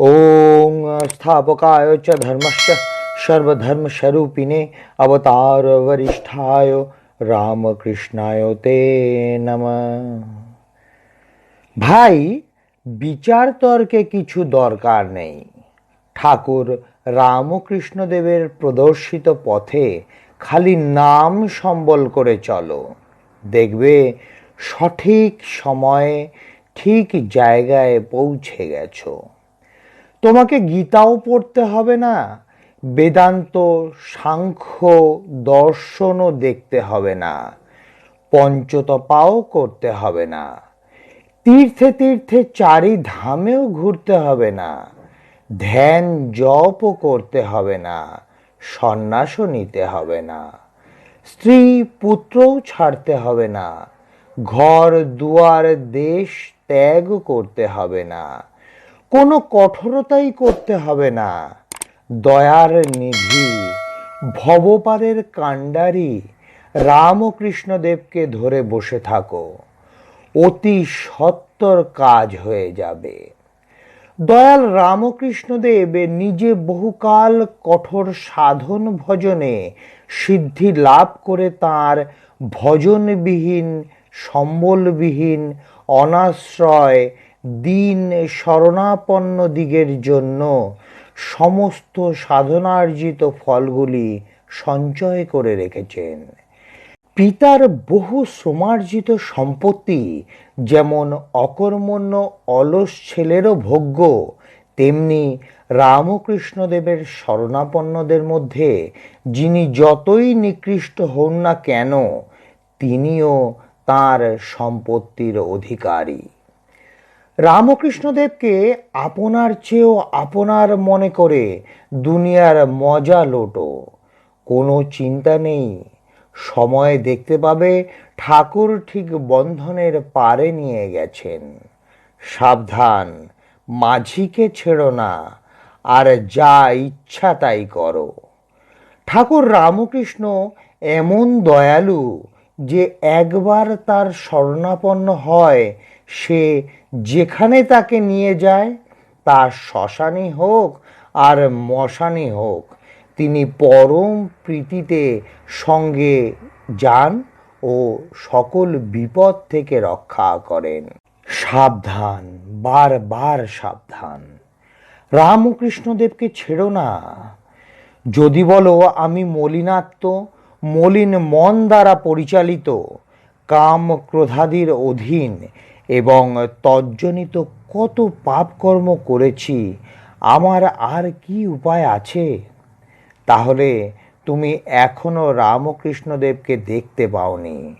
ॐ स्थापकाय च धर्मस्य सर्वधर्मस्वरूपिणे अवतारवरिष्ठाय রামকৃষ্ণায় তে নম ভাই বিচার তর্কে কিছু দরকার নেই ঠাকুর রামকৃষ্ণদেবের প্রদর্শিত পথে খালি নাম সম্বল করে চলো দেখবে সঠিক সময়ে ঠিক জায়গায় পৌঁছে গেছো তোমাকে গীতাও পড়তে হবে না, বেদান্ত, সাংখ্য, দর্শনও দেখতে হবে না, পঞ্চতপাও করতে হবে না, তীর্থে তীর্থে চারি ধামেও ঘুরতে হবে না, ধ্যান জপও করতে হবে না, সন্ন্যাসও নিতে হবে না, স্ত্রী পুত্রও ছাড়তে হবে না, ঘর দুয়ার দেশ ত্যাগ করতে হবে না কোনো কঠোরতাই করতে হবে না। দয়ার নিধি ভবপারের কাণ্ডারি, রামকৃষ্ণদেবকে ধরে বসে থাকো। অতি সত্তর কাজ হয়ে যাবে। দয়াল রামকৃষ্ণদেব নিজে বহুকাল কঠোর সাধন ভজনে সিদ্ধি লাভ করে তার ভজনবিহীন, সম্বলবিহীন, অনাশ্রয় দিন শরণাপন্ন দিগের জন্য সমস্ত সাধনার্জিত ফলগুলি সঞ্চয় করে রেখেছেন। পিতার বহু শ্রমার্জিত সম্পত্তি, যেমন অকর্মণ্য অলস ছেলেরও ভোগ্য, তেমনি রামকৃষ্ণদেবের শরণাপন্নদের মধ্যে যিনি যতই নিকৃষ্ট হন না কেন, তিনিও তার সম্পত্তির অধিকারী। রামকৃষ্ণদেবকে আপনার চেয়েও আপনার মনে করে দুনিয়ার মজা লোটো। কোনো চিন্তা নেই। সময় দেখতে পাবে, ঠাকুর ঠিক বন্ধনের পারে নিয়ে গেছেন। সাবধান, মাঝিকে ছেড়ো না, আর যা ইচ্ছা তাই করো। ঠাকুর রামকৃষ্ণ এমন দয়ালু যে একবার তার শরণাপন্ন হয় সে যেখানে তাকে নিয়ে যায়, তা শ্মশানই হোক আর মশানি হোক, তিনি পরম প্রীতিতে সঙ্গে যান ও সকল বিপদ থেকে রক্ষা করেন। সাবধান, বারবার সাবধান। রামকৃষ্ণদেবকে ছেড়ো না। যদি বলো আমি মলিনাত্ম মলিন মন দ্বারা পরিচালিত কাম ক্রোধাদির অধীন এবং তজ্জনিত কত পাপকর্ম করেছি, আমার আর কি উপায় আছে? তাহলে তুমি এখনও রামকৃষ্ণদেবকে দেখতে পাওনি।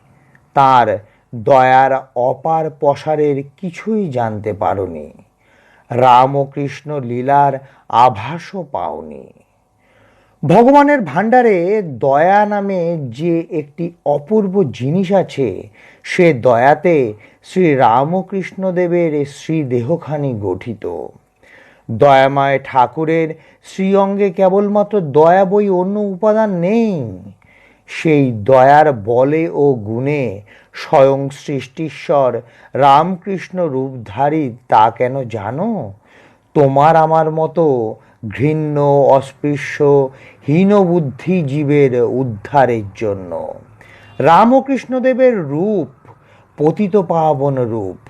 তার দয়ার অপার প্রসারের কিছুই জানতে পারোনি। রামকৃষ্ণ লীলার আভাসও পাওনি। ভগবানের ভাণ্ডারে দয়া নামে যে একটি অপূর্ব জিনিস আছে, সে দয়াতে শ্রী রামকৃষ্ণদেবের শ্রীদেহখানি গঠিত। দয়াময় ঠাকুরের শ্রীঅঙ্গে কেবলমাত্র দয়া বই অন্য উপাদান নেই। সেই দয়ার বলে ও গুণে স্বয়ং সৃষ্টিশ্বর রামকৃষ্ণ রূপধারী তা কেন জানো? তোমার আমার মতো ঘৃণ্য, অস্পৃশ্য হীনবুদ্ধি জীবের উদ্ধারের জন্য। রামকৃষ্ণদেবের রূপ, পতিত পাবন রূপ,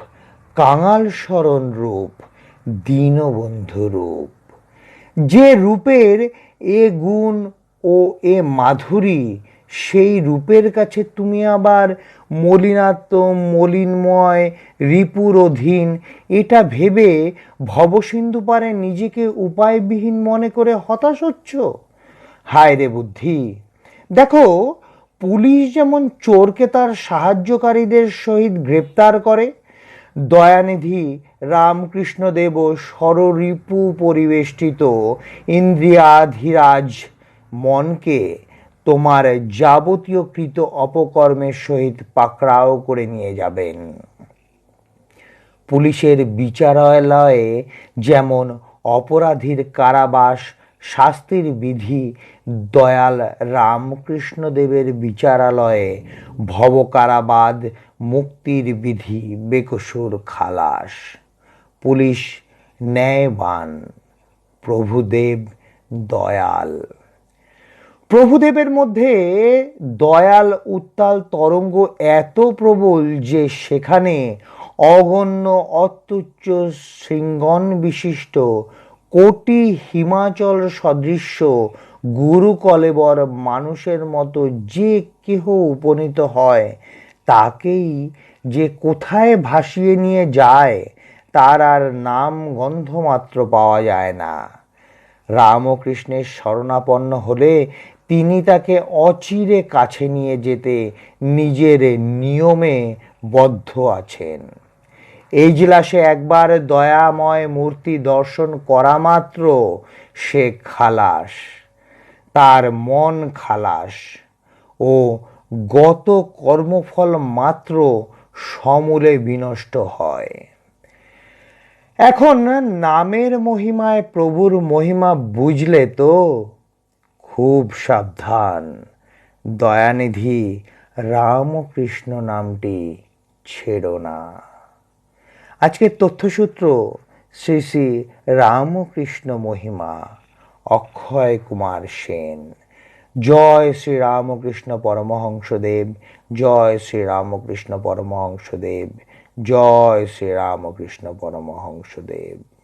কাঙাল স্মরণ রূপ, দীনবন্ধু রূপ। যে রূপের এ গুণ ও এ মাধুরী সেই রূপের কাছে তুমি আবার মলিনাত্ম মলিনময় রিপুর অধীন এটা ভেবে ভবসিন্ধু পারে নিজেকে উপায়বিহীন মনে করে হতাশ হচ্ছ? হায় রে বুদ্ধি! দেখো, পুলিশ যেমন চোরকে তার সাহায্যকারীদের সহিত গ্রেপ্তার করে, দয়ানিধি রামকৃষ্ণদেব সররিপু পরিবেষ্টিত ইন্দ্রিয়াধিরাজ মনকে তোমার যাবতীয় কৃত অপকর্মের সহিত পাকড়াও করে নিয়ে যাবেন। পুলিশের বিচারালয়ে যেমন অপরাধীর কারাবাস, শাস্তির বিধি, দয়াল রামকৃষ্ণদেবের বিচারালয়ে ভবকারাবাদ, মুক্তির বিধি, বেকসুর খালাস। পুলিশ ন্যায়বান, প্রভুদেব দয়াল। প্রভুদেবের মধ্যে দয়াল, উত্তাল, তরঙ্গ এত প্রবল যে সেখানে অগণ্য অত্যুচ্চ শৃঙ্গন বিশিষ্ট কোটি হিমাচল সদৃশ্য গুরু কলেবর মানুষের মতো যে কেহ উপনীত হয়, তাকেই যে কোথায় ভাসিয়ে নিয়ে যায়, তার আর নাম গন্ধ মাত্র পাওয়া যায় না। রামকৃষ্ণের শরণাপন্ন হলে তিনি তাকে অচিরে কাছে নিয়ে যেতে নিজের নিয়মে বদ্ধ আছেন। এই একবার দয়াময় মূর্তি দর্শন করা মাত্র সে খালাস, তার মন খালাস ও গত কর্মফল মাত্র সমূলে বিনষ্ট হয়। এখন নামের মহিমায় প্রভুর মহিমা বুঝলে তো খুব সাবধান। দয়ানিধি, রামকৃষ্ণ নামটি ছেড়ো না। আজকের তথ্যসূত্র, শ্রী শ্রী রামকৃষ্ণ মহিমা, অক্ষয় কুমার সেন। জয় শ্রী রামকৃষ্ণ পরমহংসদেব, জয় শ্রী রামকৃষ্ণ পরমহংসদেব, জয় শ্রী রামকৃষ্ণ পরমহংসদেব।